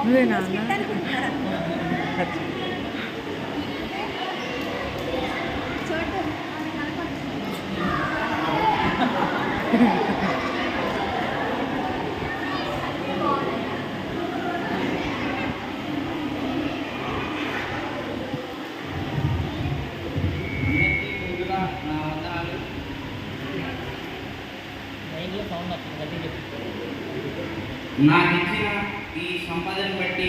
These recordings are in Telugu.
నువ్వే నాన్న అందరికీ ముందుగా నా వందనాలు నాకు ఇచ్చిన ఈ సంపదను బట్టి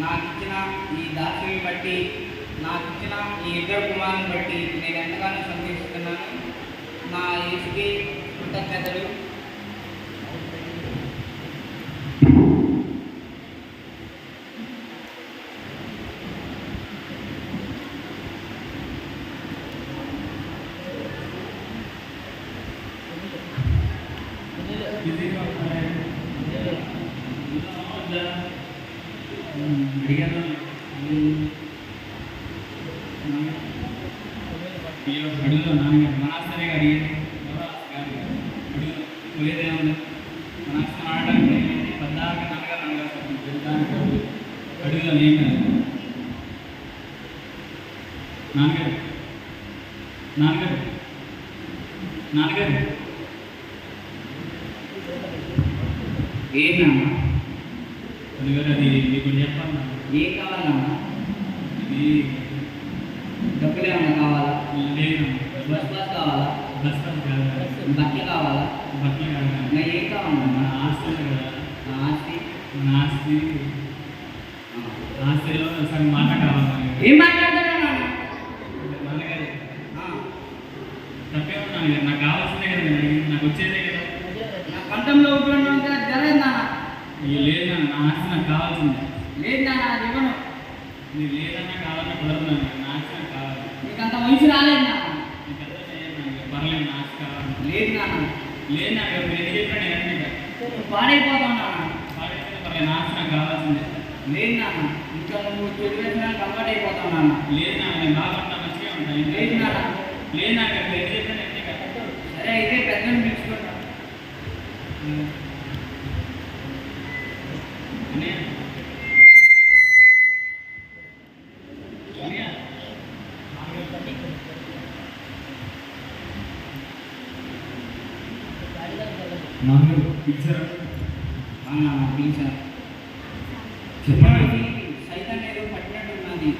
నాకు ఇచ్చిన ఈ దాసిని బట్టి నాకు ఇచ్చిన ఈ ఇద్దరు కుమారుని బట్టి నేను ఎంతగానో సంతోషిస్తున్నాను. నా యేసుకి కృతజ్ఞతలు. అడిగాను. అడుగులో నాన్నగారు మనాస్తనే అడిగేది పోయేదేమన్నా మనాస్తనం ఆడడానికి అడిగేది పద్నాలుగు నాన్నగారు నాన్నగారు అడుగులో నేను నాన్నగారు నాన్నగారు నాన్నగారు. ఏంటన్నా అడుగారు అది మీకు చెప్పాలి ఏం కావాలన్నా ఇది డబ్బులు ఏమన్నా కావాలా లేదు బస్ పాస్ కావాలా బట్టలు కావాలా బట్టలు ఏం కావాలన్నా ఆస్తి కదా ఆస్తి ఆస్తి ఆస్తిలో సగం మాట కావాలి ఏం తప్పే ఉన్నాను నాకు కావాల్సిందే కదా. నాకు వచ్చేదే కదా నా కంఠంలో ఉంటున్నాను కదా జరగదు నాన్న ఇక లేదు నా ఆస్తి నాకు కావాల్సిందే. లేదు నాన్న అది ఇవ్వను. నీకు లేదన్నా కావాలన్నా కుదరదు నా ఆస్తి నాకు కావాలి. నీకు అంత వయసు రాలేదు నాన్న. నీకు పర్లేదు నా ఆస్తి కావాలి. లేదు నాన్న. లేదు చెప్పినా నేను నువ్వు పాడైపోతావు నాన్న. పాడైతే పర్లేదు నా ఆస్తి నాకు కావాల్సిందే. లేదు నాన్న. ఇంకా నువ్వు అలవాటు అయిపోతావు నాన్న. లేదు నాన్న నేను బాగుంటా మంచిగా ఉంటాను లేదు నాన్న. లేదు చెప్పినా నేను అన్నీ సరే అయితే పెద్దను పిలుచుకుంటా. అన్నయ్య. పిలిచారు చెప్పండి సైతం ఏదో పట్టినట్టున్నది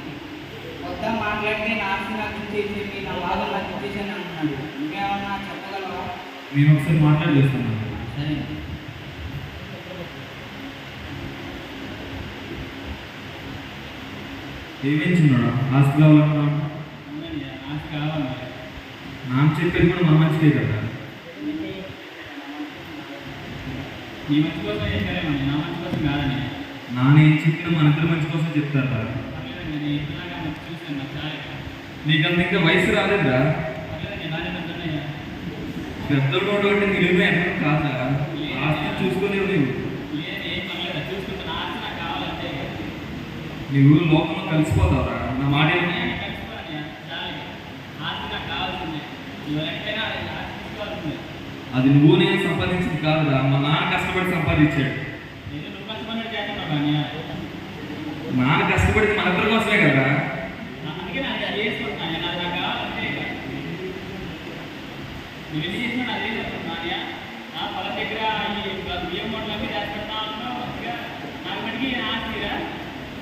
కొత్త మాట్లాడితే నా నాకు ఇచ్చేసి నా బాధ నాకు ఇచ్చేసాను అంటున్నాడు ఇంకేమన్నా చెప్పగలవా నేను ఒకసారి మాట్లాడి చేస్తాను సరే ఏమేం చిన్నాడు ఆస్తి కావాలన్నా ఆస్తి కావాలి నాన్న చెప్పేది కూడా మన మంచిదే కదా? నీ మంచి కోసం చెప్పారేమని నా మంచి కోసం కాదని నాన్న ఏం చెప్పినా మన ఇద్దరు మంచి కోసం చెప్తారు కదా? నీకంత ఇంకా వయసు రాలేదురా? పెద్దలు ఉన్నటువంటి నిలువ ఎక్కడ కాదా ఆస్తి చూసుకునే నువ్వు నువ్వు లోకంలో కలిసిపోతావురా. నా మాట ఏమి? అది నువ్వు నేను సంపాదించింది కాదురా. మా నాన్న కష్టపడి సంపాదించాడు. నాన్న కష్టపడి మన ఇద్దరి కోసమే కదా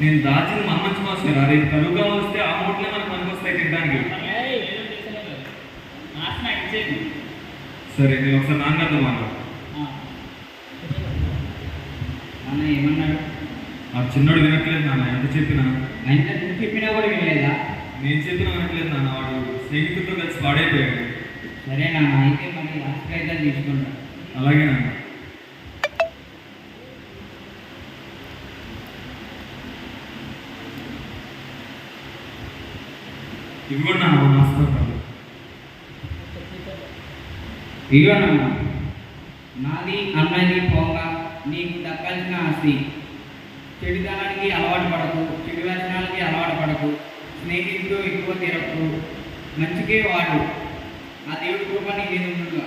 నేను దాచిన మన మంచి కోసమే రా రేపు కరువుగా వస్తే ఆ మూటలే మనకు మనకు వస్తాయి తినడానికి సరే నేను ఒకసారి నాన్నగారితో మాట్లాడు నాన్న ఏమన్నాడు? ఆ చిన్నోడు వినట్లేదు నాన్న ఎంత చెప్పినా? ఆయన చెప్పినా కూడా వినలేదా? నేను చెప్పినా వినట్లేదు నాన్న వాడు స్నేహితులతో కలిసి పాడైపోయాడు. సరే నాన్న అయితే మరి ఆస్తి అయితే తీసుకుంటా. అలాగే నాన్న. ఇవి కూడా నాన్న మన నాది అన్నది పోగా నీకు దక్కాల్సిన ఆస్తి. చెడుదనానికి అలవాటు పడకు చెడు వ్యసనాలకి అలవాటు పడకు స్నేహితుడు ఎక్కువ తిరగకు మంచికే వాడు. ఆ దేవుడి కృప నీ మీద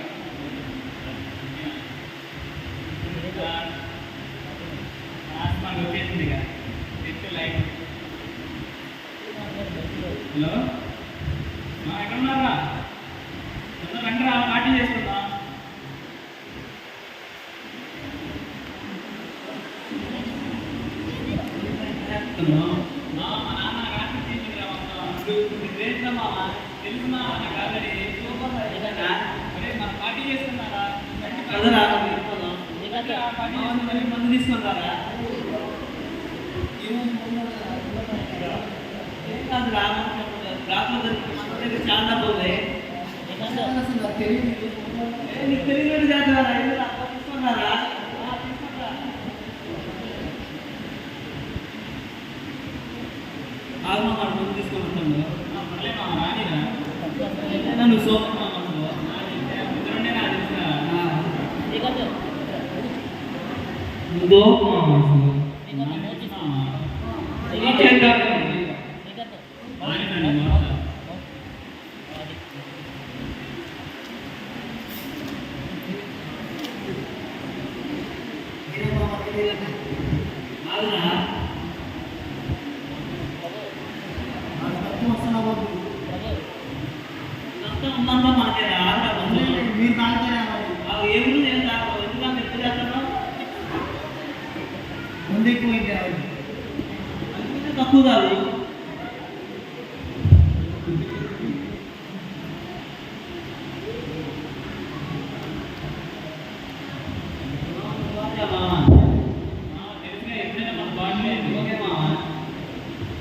ఎక్కడ ఎక్కడున్నారా రండి రా పార్టీ చేస్తుందా? అసలు నాకు తెలియదు నేను నీకు తెలియదు చేస్తారా ஆகுது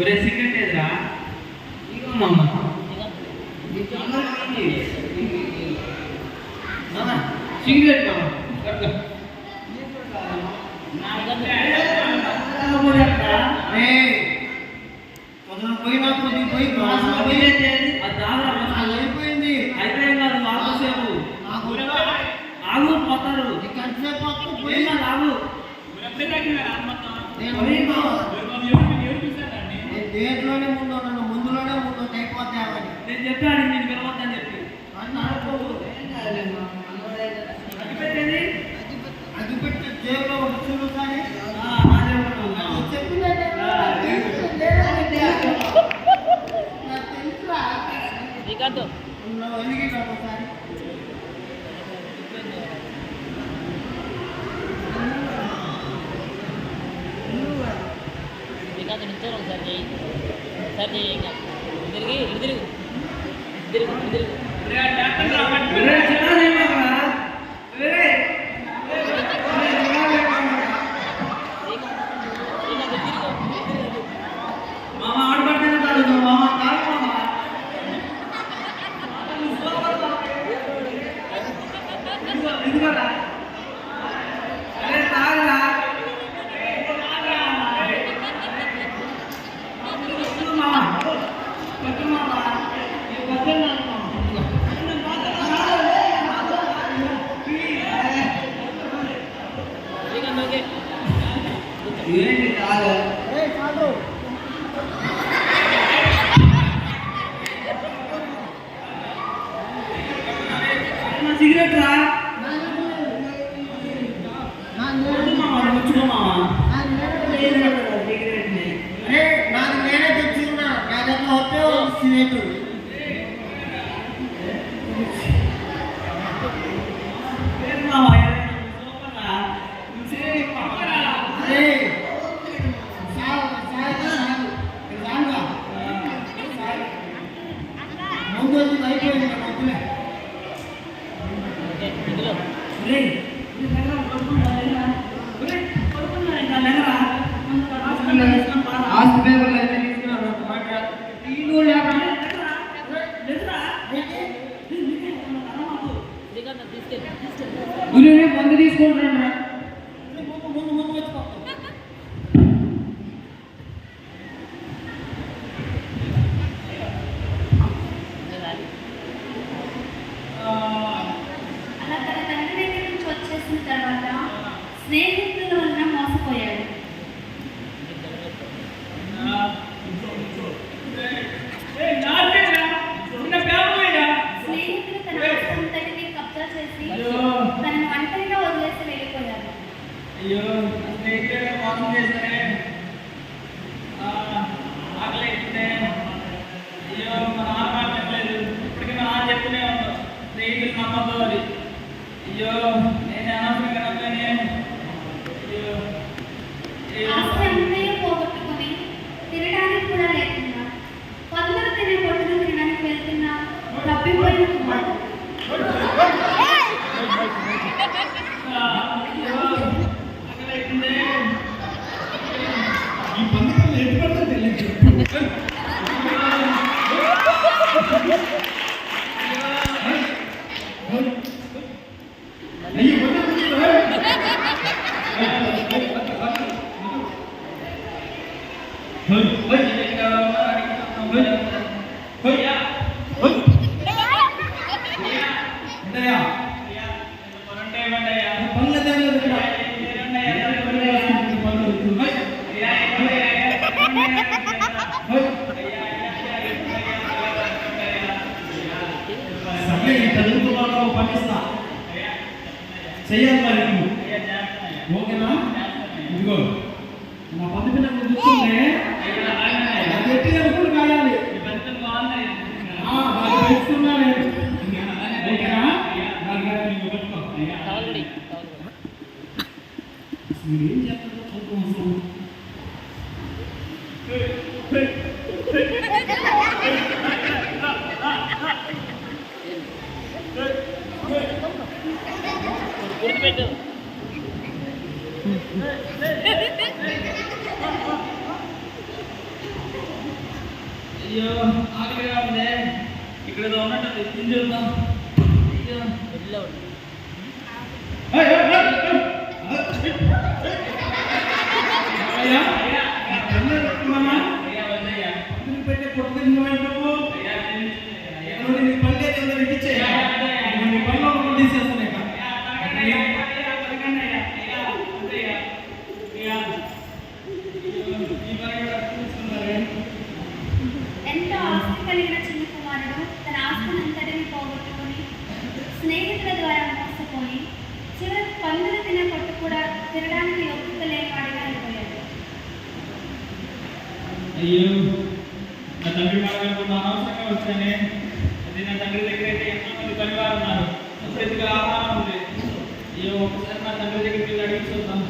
ఒరే సెక్రటరీరా ఇగో మామ. సిగరెట్ మామ పోయి మాకు పోయి అయిపోయింది. అయిపోయింది కాదు వాసేపు ఆగు. పోతారు. కంటే పోతారు పోయి. నాకు ఆగు దేంట్లోనే ముందు నన్ను ముందులోనే ముందు అయిపోతావని నేను చెప్పాను నేను పిలవద్దని చెప్పి. అడిగిపెట్టేది అడిగిపెట్టే జేబులో ఒక చూడు కానీ ఒకసారి. చేస్తాను ఒకసారి చేయి. ఒకసారి చేయి ఇంకా. తిరిగి తిరుగు. తిరుగు తిరుగు. que entre the people ఏం చేస్తారో చూద్దాం అసలు. గుర్తుపెట్టు అయ్యో ఆకలిగా ఉంది ఇక్కడ ఏదో ఉన్నట్టు తిని చూద్దాం అయ్యో వెళ్ళవు ఏయ్, ఏయ్, ఏయ్, ఏయ్. అయ్యా, నా పిల్లలు పెట్టుకున్నానా? అయ్యా వద్దయ్యా పక్కన పెట్టే పొట్టు తిన్నావు నువ్వు అయ్యా తినిపించండి. అయ్యా ఎక్కడ నీ పని లేదు ఏదో ఇప్పించే ఇక నీ పనిలో ఒకటి తీసేస్తాను ఇక అయ్యా, అయ్యా, పలకండి అయ్యా. అయ్యా, వద్దయ్యా. అయ్యా. అయ్యో, ఈ పని కూడా చూసుకున్నారే. ఎంతో ఆస్తి కలిగిన చిన్న కుమారుడు తన ఆస్తినంతటిని పోగొట్టుకొని స్నేహితుల ద్వారా మోసపోయి చివరి పందులు తిన కొట్టు కూడా తినడానికి అయ్యో నా తండ్రి మాట వినకుండా అనవసరంగా వచ్చానే అది నా తండ్రి దగ్గర అయితే ఎంతో మంది పనివారు ఉన్నారు ప్రతిగా ఆహారం ఉంది అయ్యో ఒకసారి నా తండ్రి దగ్గరికి వెళ్ళి అడిగి చూద్దాం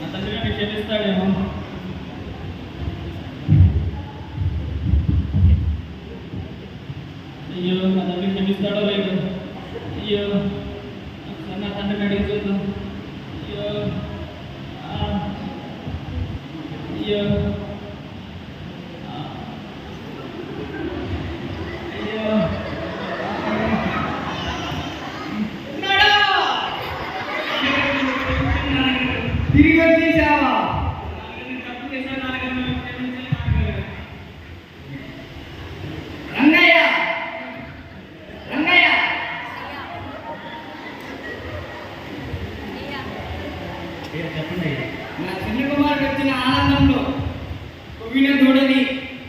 నా తండ్రి నన్ను క్షమిస్తాడేమో అయ్యో నా తండ్రి క్షమిస్తాడో లేదో అయ్యో ఒకసారి నా తండ్రిని అడిగి చూద్దాం అయ్యో ఆ. అయ్యో అయ్యో తిరిగి వచ్చేసావా రంగయ్య రంగయ్య చెప్పండి నా చిన్న కుమారుడు వచ్చిన ఆనందంలో కొవ్విన దూడని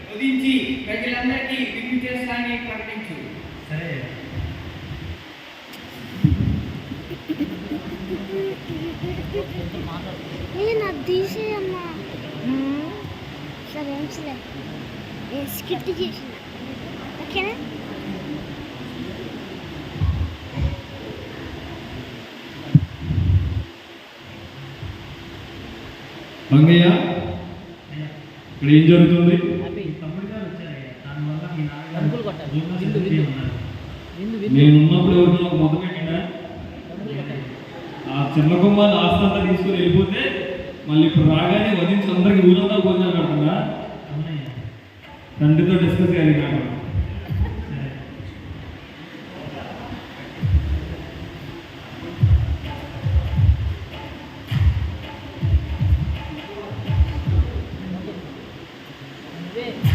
వధించి ప్రజలందరికీ విందు చేస్తానని ప్రకటించు. సరే. నేను అది తీసేయమ్మా. సరే సరే నేను స్కిప్ చేసిన ఓకేనా? రంగయ్య ఇక్కడ ఏం జరుగుతుంది? నేను ఉన్నప్పుడు ఎవరినో ఒక మొదలు పెట్టినా ఆ చిన్న కుమ్మాన్ని ఆస్తంతా తీసుకుని వెళ్ళిపోతే మళ్ళీ ఇప్పుడు రాగానే వదిలించి అందరికి ఊరంతా పెడుతున్నా అవునయ్యా. తండ్రితో డిస్కస్ చేయాలి నాకు నువ్వే